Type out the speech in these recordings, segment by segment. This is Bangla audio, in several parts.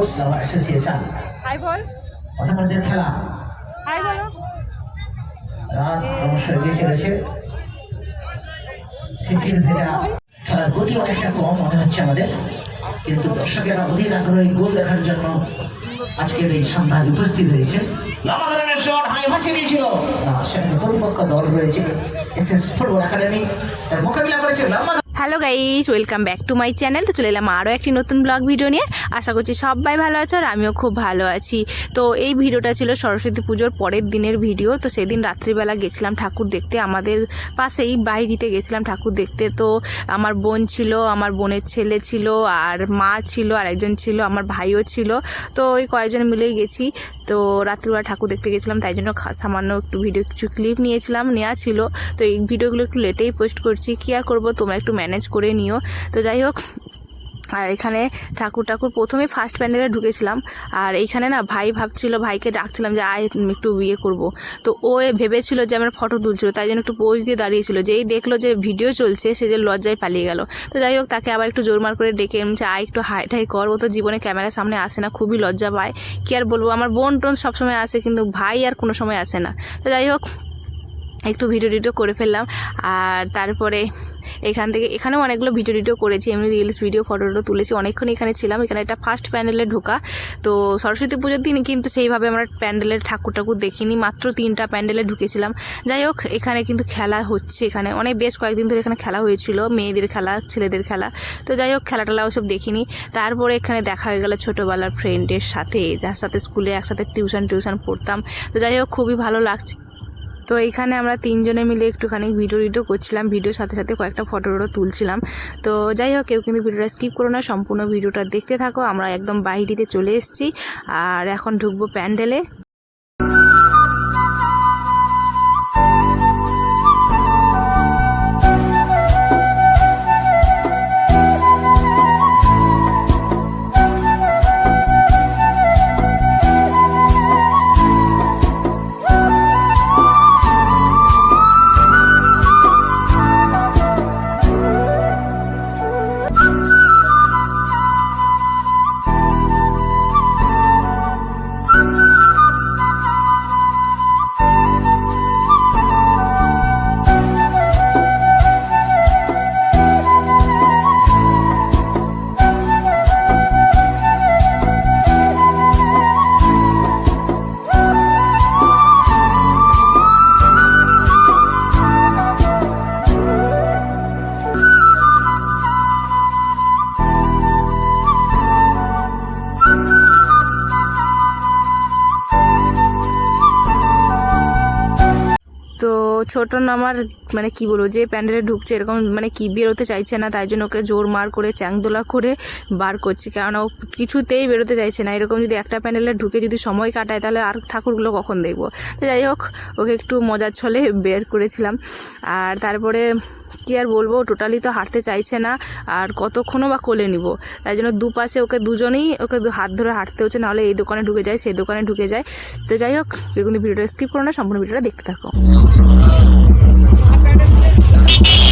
Muslim অ্যাসোসিয়েশন হাই বল। অধ্যাপকদের খেলা। হাই বলো। রাত অবশ্য এগিয়ে চলেছে। সিসিল ভেজা খেলার গতি অনেকটা কম মনে হচ্ছে আমাদের। কিন্তু দর্শকেরা অধীর আগ্রহে গোল দেখার জন্য আজকের এই সন্ধ্যায় উপস্থিত হয়েছে। প্রতিপক্ষ দল রয়েছে এস এস ফুটবল একাডেমি তার মোকাবিলা করেছে লম্বা hello guys, welcome back to my channel. তো চলে এলাম আরও একটি নতুন ব্লগ ভিডিও নিয়ে। আশা করছি সবাই ভালো আছো আর আমিও খুব ভালো আছি। তো এই ভিডিওটা ছিল সরস্বতী পুজোর পরের দিনের ভিডিও। তো সেদিন রাত্রিবেলা গেছিলাম ঠাকুর দেখতে। আমাদের পাশেই বাইরিতে গেছিলাম ঠাকুর দেখতে। তো আমার বোন ছিল, আমার বোনের ছেলে ছিল, আর মা ছিল আর একজন ছিল, আমার ভাইও ছিল। তো ওই কয়েকজন মিলেই গেছি। তো রাত্রিবেলা ঠাকুর দেখতে গেছিলাম, তাই জন্য সামান্য একটু ভিডিও কিছু ক্লিপ নিয়েছিলাম নেওয়া ছিল। তো এই ভিডিওগুলো একটু লেটেই পোস্ট করছি। কী আর করব? তোমরা একটু ম্যানেজ করে নিও। তো যাই হোক আর এখানে ঠাকুর ঠাকুর প্রথমে ফার্স্ট প্যান্ডেলে ঢুকেছিলাম। আর এইখানে না ভাই ভাবছিল, ভাইকে ডাকছিলাম যে আয় একটু বিয়ে করব। তো ও ভেবেছিল যে আমার ফটো তুলছিল, তাই জন্য একটু পোজ দিয়ে দাঁড়িয়েছিল। যেই দেখল যে ভিডিও চলছে, সে যে লজ্জায় পালিয়ে গেল। তো যাই হোক, তাকে আবার একটু জোরমার করে ডেকে যে আয়, একটু হাই ঠাই কর। ও তো জীবনে ক্যামেরার সামনে আসে না, খুবই লজ্জা পায়। কী আর বলব, আমার বোন টোন সবসময় আসে, কিন্তু ভাই আর কোনো সময় আসে না। তো যাই হোক, একটু ভিডিও টিডিও করে ফেললাম। আর তারপরে এখান থেকে, এখানেও অনেকগুলো ভিডিও টিডিও করেছি, এমনি রিলস ভিডিও ফটো টটো তুলেছি, অনেকক্ষণ এখানে ছিলাম, এখানে একটা ফার্স্ট প্যান্ডেলে ঢোকা। তো সরস্বতী পুজোর দিন কিন্তু সেইভাবে আমরা প্যান্ডেলের ঠাকুর ঠাকুর দেখিনি, মাত্র তিনটা প্যান্ডেলে ঢুকেছিলাম। যাই হোক, এখানে কিন্তু খেলা হচ্ছে এখানে, অনেক বেশ কয়েকদিন ধরে এখানে খেলা হয়েছিল, মেয়েদের খেলা, ছেলেদের খেলা। তো যাই হোক খেলা টেলা ওসব দেখিনি। তারপরে এখানে দেখা হয়ে গেল ছোটোবেলার ফ্রেন্ডের সাথে, যার সাথে স্কুলে একসাথে টিউশন টিউশন পড়তাম। তো যাই হোক, খুবই ভালো লাগছে। তো এইখানে আমরা তিনজনে মিলে একটুখানি ভিডিও ভিডিও করছিলাম। ভিডিওর সাথে সাথে কয়েকটা ফটো টটো তুলছিলাম। তো যাই হোক, কেউ কিন্তু ভিডিওটা স্কিপ করো না, সম্পূর্ণ ভিডিওটা দেখতে থাকো। আমরা একদম বাইরেতে চলে এসেছি। আর এখন ঢুকবো প্যান্ডেলে। ছোট আমার মানে কি বলব, যে প্যান্ডেলে ঢুকছে এরকম মানে কি বেরোতে চাইছে না, তাই জন্য ওকে জোর মার করে, চ্যাংদোলা করে বার করছে। কারণ ও কিছুতেই বেরোতে চাইছে না। এরকম যদি একটা প্যান্ডেলে ঢুকে যদি সময় কাটায়, তাহলে আর ঠাকুরগুলো কখন দেখব? তো যাই হোক, ওকে একটু মজার ছলে বের করেছিলাম। আর তারপরে কি আর বলব, টোটালি তো হাঁটতে চাইছে না, আর কতক্ষণও বা কোলে নিব। তাই জন্য দুপাশে ওকে দুজনেই, ওকে হাত ধরে হাঁটতে হচ্ছে, নাহলে এই দোকানে ঢুকে যায়, সেই দোকানে ঢুকে যায়। তো যাই হোক কিন্তু ভিডিওটা স্কিপ করো না, সম্পূর্ণ ভিডিওটা দেখতে থাকো। Thank you.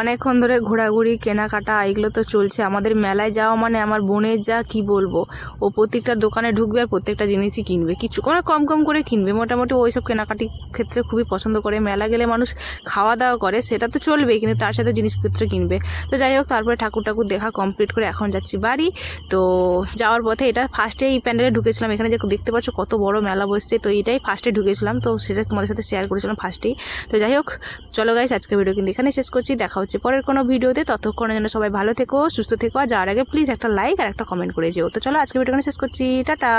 অনেকক্ষণ ধরে ঘোরাঘুরি, কেনাকাটা এগুলো তো চলছে। আমাদের মেলায় যাওয়া মানে আমার বোনের যা কি বলব? ও প্রত্যেকটা দোকানে ঢুকবে আর প্রত্যেকটা জিনিসই কিনবে। কিছু মানে কম কম করে কিনবে। মোটামুটি ওই সব কেনাকাটি ক্ষেত্রে খুবই পছন্দ করে। মেলা গেলে মানুষ খাওয়া দাওয়া করে, সেটা তো চলবেই, কিন্তু তার সাথে জিনিসপত্র কিনবে। তো যাই হোক, তারপরে ঠাকুর ঠাকুর দেখা কমপ্লিট করে এখন যাচ্ছি বাড়ি। তো যাওয়ার পথে এটা ফার্স্টে এই প্যান্ডেলে ঢুকেছিলাম। এখানে যে দেখতে পাচ্ছ কত বড় মেলা বসছে, তো এইটাই ফার্স্টে ঢুকেছিলাম। তো সেটা তোমাদের সাথে শেয়ার করেছিলাম ফার্স্টেই তো যাই হোক, চলো গাইস আজকে ভিডিও কিন্তু এখানে শেষ করছি। দেখা হচ্ছে পরের কোনো ভিডিওতে। ততক্ষণের জন্য সবাই ভালো থেকো, সুস্থ থেকো, আর যাওয়ার আগে প্লিজ একটা লাইক আর একটা কমেন্ট করে যেও তো চলো আজকে ভিডিও এখানে শেষ করছি। টাটা!